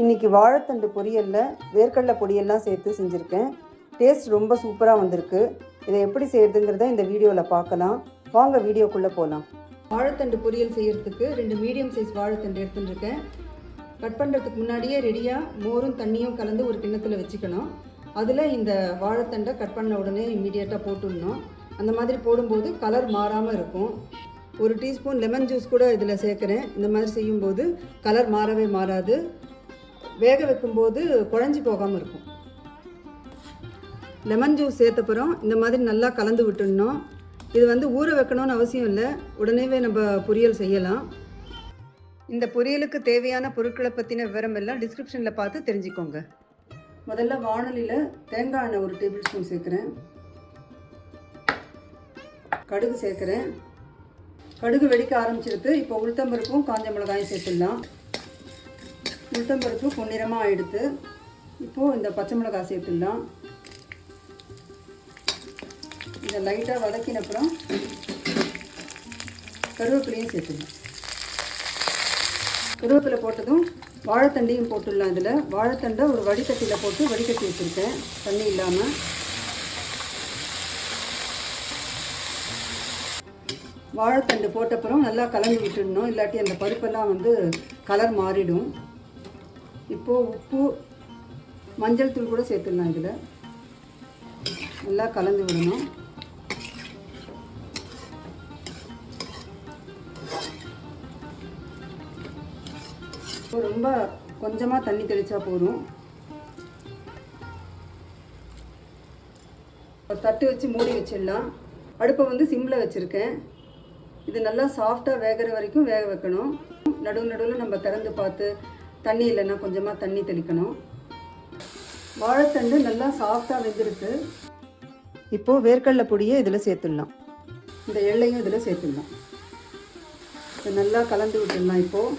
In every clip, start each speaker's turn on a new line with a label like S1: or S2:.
S1: இன்னைக்கு வாழைத்தண்டு பொரியலில் வேர்க்கடலை பொடியெல்லாம் சேர்த்து செஞ்சுருக்கேன். டேஸ்ட் ரொம்ப சூப்பராக வந்திருக்கு. இதை எப்படி செய்கிறதுங்கிறத இந்த வீடியோவில் பார்க்கலாம். வாங்க வீடியோக்குள்ளே போகலாம் வாழைத்தண்டு பொரியல் செய்கிறதுக்கு ரெண்டு மீடியம் சைஸ் வாழைத்தண்டு எடுத்துட்டுருக்கேன். கட் பண்ணுறதுக்கு முன்னாடியே ரெடியாக மோரும் தண்ணியும் கலந்து ஒரு கிண்ணத்தில் வச்சுக்கணும். அதில் இந்த வாழைத்தண்டை கட் பண்ண உடனே இம்மிடியேட்டாக போட்டுடணும். அந்த மாதிரி போடும்போது கலர் மாறாமல் இருக்கும். ஒரு டீஸ்பூன் லெமன் ஜூஸ் கூட இதில் சேர்க்குறேன். இந்த மாதிரி செய்யும்போது கலர் மாறவே மாறாது. வேக வைக்கும்போது குழஞ்சி போகாமல் இருக்கும். லெமன் ஜூஸ் சேர்த்தப்புறம் இந்த மாதிரி நல்லா கலந்து விட்டுடணும். இது வந்து ஊற வைக்கணும்னு அவசியம் இல்லை. உடனேவே நம்ம பொரியல் செய்யலாம். இந்த பொரியலுக்கு தேவையான பொருட்களை பற்றின விவரம் எல்லாம் டிஸ்கிரிப்ஷனில் பார்த்து தெரிஞ்சுக்கோங்க. முதல்ல வானலியில் தேங்காய் எண்ணெய் ஒரு டேபிள் ஸ்பூன் சேர்க்குறேன். கடுகு சேர்க்குறேன். கடுகு வெடிக்க ஆரம்பிச்சிருக்கு. இப்போ உளுத்தம்பருப்பும் காஞ்ச மிளகாயும் சேர்த்துடலாம். உளுத்தம்பருப்பு பொன்னிறமாக எடுத்து இப்போது இந்த பச்சை மிளகாய் சேர்த்துடலாம். இதை லைட்டாக வதக்கின அப்புறம் கருவேப்பிலையும் சேர்த்துடலாம். கருவேப்பிலை போட்டதும் வாழைத்தண்டையும் போட்டுடலாம் இதில். வாழைத்தண்டை ஒரு வடிகட்டியில் போட்டு வடிகட்டி வச்சுருக்கேன் தண்ணி இல்லாமல் வாழைத்தண்டு போட்டப்புறம் நல்லா கலந்து விட்டுடணும். இல்லாட்டி அந்த பருப்பெல்லாம் வந்து கலர் மாறிடும். இப்போது உப்பு மஞ்சள் தூள் கூட சேர்த்துடலாம் இதில். நல்லா கலந்து விடணும். இப்போ ரொம்ப கொஞ்சமாக தண்ணி தெளித்தா போதும். தட்டு வச்சு மூடி வச்சிடலாம். அடுப்பை வந்து சிம்மில் வச்சுருக்கேன். இது நல்லா சாஃப்டாக வேகிற வரைக்கும் வேக வைக்கணும். நடுவு நடுவில் நம்ம திறந்து பார்த்து தண்ணி இல்லைன்னா கொஞ்சமாக தண்ணி தெளிக்கணும். வாழைத்தண்டு நல்லா சாஃப்டாக வெந்திருக்கு. இப்போது வேர்க்கடலை பொடியை இதில் சேர்த்துடலாம். இந்த எள்ளையும் இதில் சேர்த்துடலாம். இதை நல்லா கலந்து விட்டுடலாம் இப்போது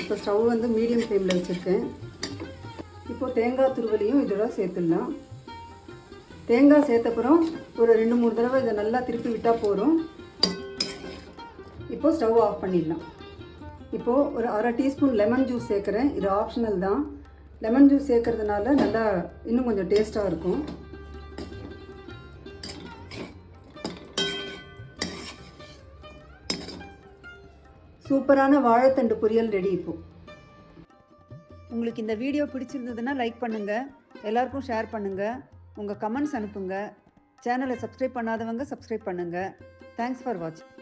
S1: இப்போ ஸ்டவ் வந்து மீடியம் ஃப்ளேமில் வச்சுருக்கேன். இப்போது தேங்காய் துருவலையும் இதோட சேர்த்துடலாம். தேங்காய் சேர்த்தப்புறம் ஒரு ரெண்டு மூணு தடவை இதை நல்லா திருப்பி விட்டால் போதும். இப்போது ஸ்டவ் ஆஃப் பண்ணிடலாம். இப்போது ஒரு அரை டீஸ்பூன் லெமன் ஜூஸ் சேர்க்குறேன். இது ஆப்ஷனல் தான். லெமன் ஜூஸ் சேர்க்கறதுனால நல்லா இன்னும் கொஞ்சம் டேஸ்ட்டாக இருக்கும். சூப்பரான வாழைத்தண்டு பொரியல் ரெடி இப்போது உங்களுக்கு இந்த வீடியோ பிடிச்சிருந்ததுன்னா லைக் பண்ணுங்கள் எல்லாருக்கும் ஷேர் பண்ணுங்கள் உங்கள் கமெண்ட்ஸ் அனுப்புங்க. சேனலை சப்ஸ்கிரைப் பண்ணாதவங்க சப்ஸ்கிரைப் பண்ணுங்கள் தேங்க்ஸ் ஃபார் வாட்சிங்